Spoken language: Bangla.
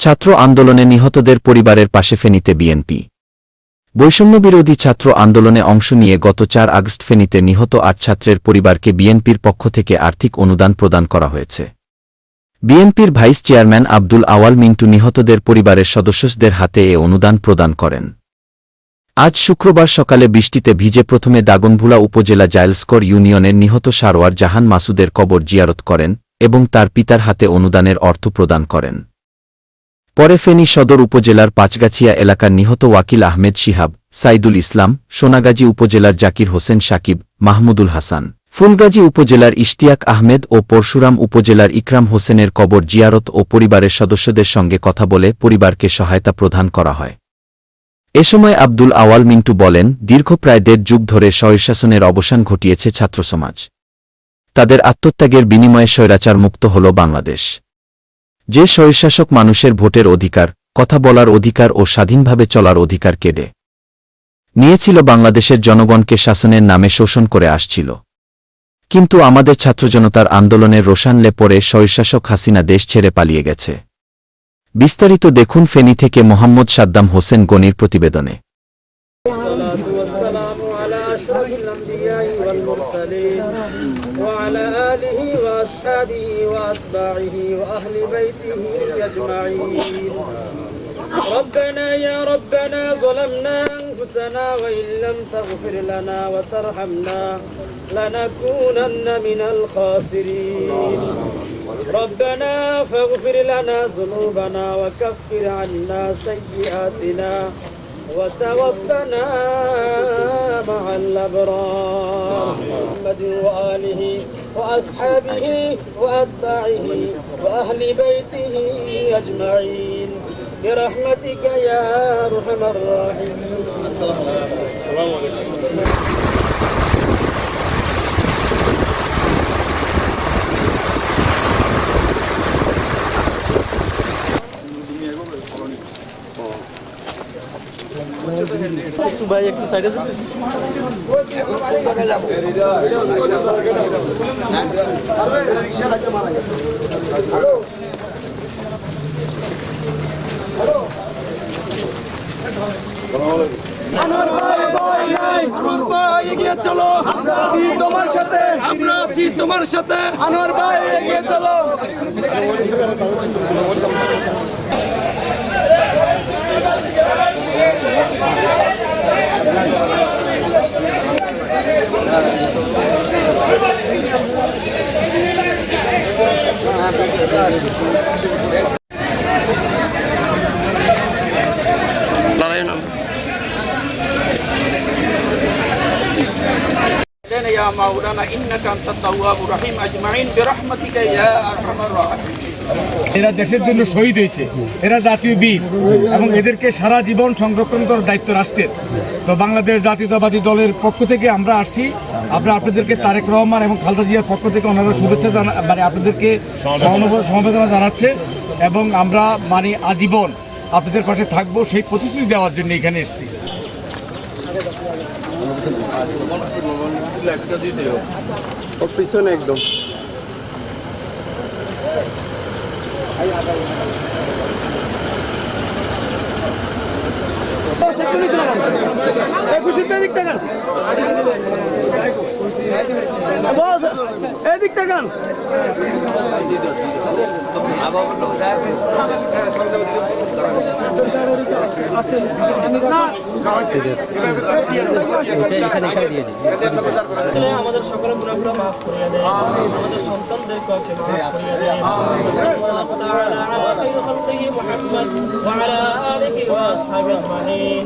ছাত্র আন্দোলনে নিহতদের পরিবারের পাশে ফেনীতে বিএনপি। বৈষম্যবিরোধী ছাত্র আন্দোলনে অংশ নিয়ে গত চার আগস্ট ফেনীতে নিহত আট ছাত্রের পরিবারকে বিএনপির পক্ষ থেকে আর্থিক অনুদান প্রদান করা হয়েছে। বিএনপির ভাইস চেয়ারম্যান আব্দুল আওয়াল মিন্টু নিহতদের পরিবারের সদস্যদের হাতে এ অনুদান প্রদান করেন। আজ শুক্রবার সকালে বৃষ্টিতে ভিজে প্রথমে দাগনভুলা উপজেলা জাইলস্কর ইউনিয়নের নিহত সারোয়ার জাহান মাসুদের কবর জিয়ারত করেন এবং তার পিতার হাতে অনুদানের অর্থ প্রদান করেন। পরে ফেনী সদর উপজেলার পাঁচগাছিয়া এলাকার নিহত ওয়াকিল আহমেদ শিহাব, সাইদুল ইসলাম, সোনাগাজী উপজেলার জাকির হোসেন সাকিব, মাহমুদুল হাসান। ফুলগাজী উপজেলার ইশতিয়াক আহমেদ ও পরশুরাম উপজেলার ইকরাম হোসেনের কবর জিয়ারত ও পরিবারের সদস্যদের সঙ্গে কথা বলে পরিবারকে সহায়তা প্রদান করা হয়। এ সময় আব্দুল আওয়াল মিন্টু বলেন, দীর্ঘ প্রায় দেড় যুগ ধরে স্বৈরশাসনের অবসান ঘটিয়েছে ছাত্রসমাজ। তাদের আত্মত্যাগের বিনিময়ে স্বৈরাচার মুক্ত হল বাংলাদেশ। যে স্বৈরশাসক মানুষের ভোটের অধিকার, কথা বলার অধিকার ও স্বাধীনভাবে চলার অধিকার কেড়ে নিয়েছিল বাংলাদেশের জনগণকে শাসনের নামে শোষণ করে আসছিল। কিন্তু আমাদের ছাত্রজনতার আন্দোলনের রোশানলে পরে স্বৈরশাসক হাসিনা দেশ ছেড়ে পালিয়ে গেছে। বিস্তারিত দেখুন ফেনী থেকে মোহাম্মদ সাদ্দাম হোসেন গনির প্রতিবেদনে। الأنبياء والمرسلين وعلى آله وأصحابه وأتباعه وأهل بيته أجمعين. ربنا يا ربنا ظلمنا أنفسنا وإن لم تغفر لنا وترحمنا لنكونن من الخاسرين. ربنا فاغفر لنا ذنوبنا وكفر عنا سيئاتنا وتوفنا مع الأبرار محمد وآله وأصحابه وأتباعه وأهل بيته أجمعين. برحمتك يا أرحم الراحمين. ভাই একটু সাইডে ভাই এগিয়ে চলো আমরা আছি তোমার সাথে আমরা তোমার সাথে আনোয়ার ভাই এগিয়ে চলো। يا مولانا إنك أنت التواب الرحيم أجمعين برحمتك يا أرحم الراحمين এরা দেশের জন্য শহীদ হয়েছে এরা জাতীয় বীর এবং এদেরকে সারা জীবন সংরক্ষণ করার দায়িত্ব রাষ্ট্রের তো বাংলাদেশ জাতীয়তাবাদী দলের পক্ষ থেকে আমরা আসছি আমরা আপনাদেরকে তারেক রহমান এবং খালদা জিয়ার পক্ষ থেকে ওনারা শুভেচ্ছা জানা মানে আপনাদেরকে সহানুভূতি- সমবেদনা জানাচ্ছে এবং আমরা মানে আজীবন আপনাদের পাশে থাকব সেই প্রতিশ্রুতি দেওয়ার জন্য এখানে এসেছি। পিছনে একদম। এদিক টাকান আসলে আমাদের সকলের গুণাগুলো মাফ করিয়ে দেয় আমাদের সন্তানদেরকে ওকে মাফ করিয়ে দেয় সাল্লাল্লাহু তাআলা আলা খাইরি খালকিহি মুহাম্মদ ওয়া আলা আলিহি ওয়া আসহাবিহি আজমাইন